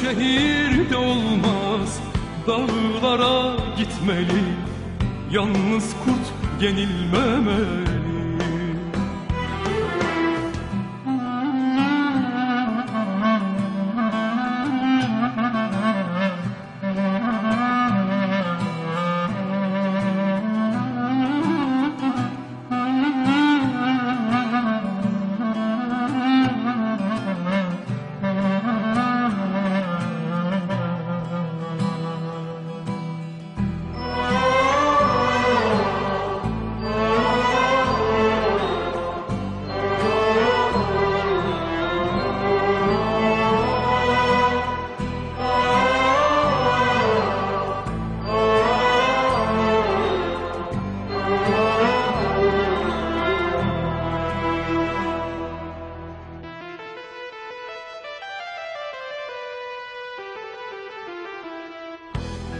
şehirde olmaz. Dağlara gitmeli. Yalnız kurt yenilmemeli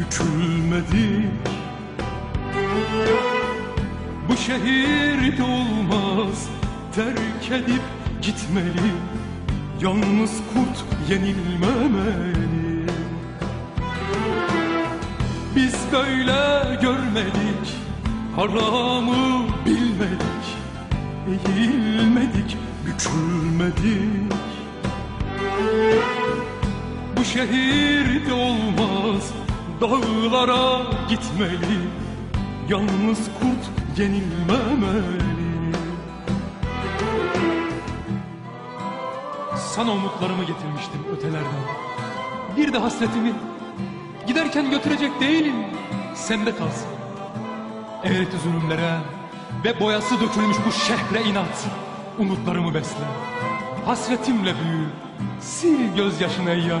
bükülmedik Bu şehirde olmaz Terk edip gitmeli. Yalnız kurt yenilmemeli. Biz böyle görmedik Haramı bilmedik. Eğilmedik, bükülmedik. Bu şehirde olmaz Dağlara gitmeli Yalnız kurt yenilmemeli. Sana umutlarımı getirmiştim ötelerden. Bir de hasretimi Giderken götürecek değilim. Sende kalsın. Eğreti zulümlere Ve boyası dökülmüş bu şehre inat. Umutlarımı besle. Hasretimle büyü. Sil gözyaşını ey yar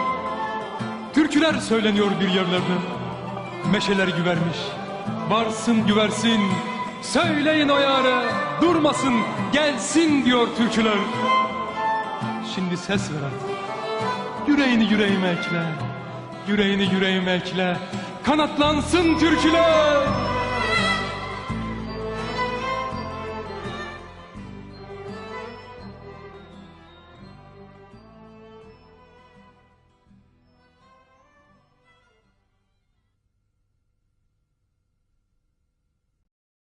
Türküler söyleniyor bir yerlerde. Meşeler güvermiş. Varsın güversin. Söyleyin o yare. Durmasın gelsin diyor türküler. Şimdi ses ver. Yüreğini yüreğime ekle. Yüreğini yüreğime ekle. Kanatlansın türküler.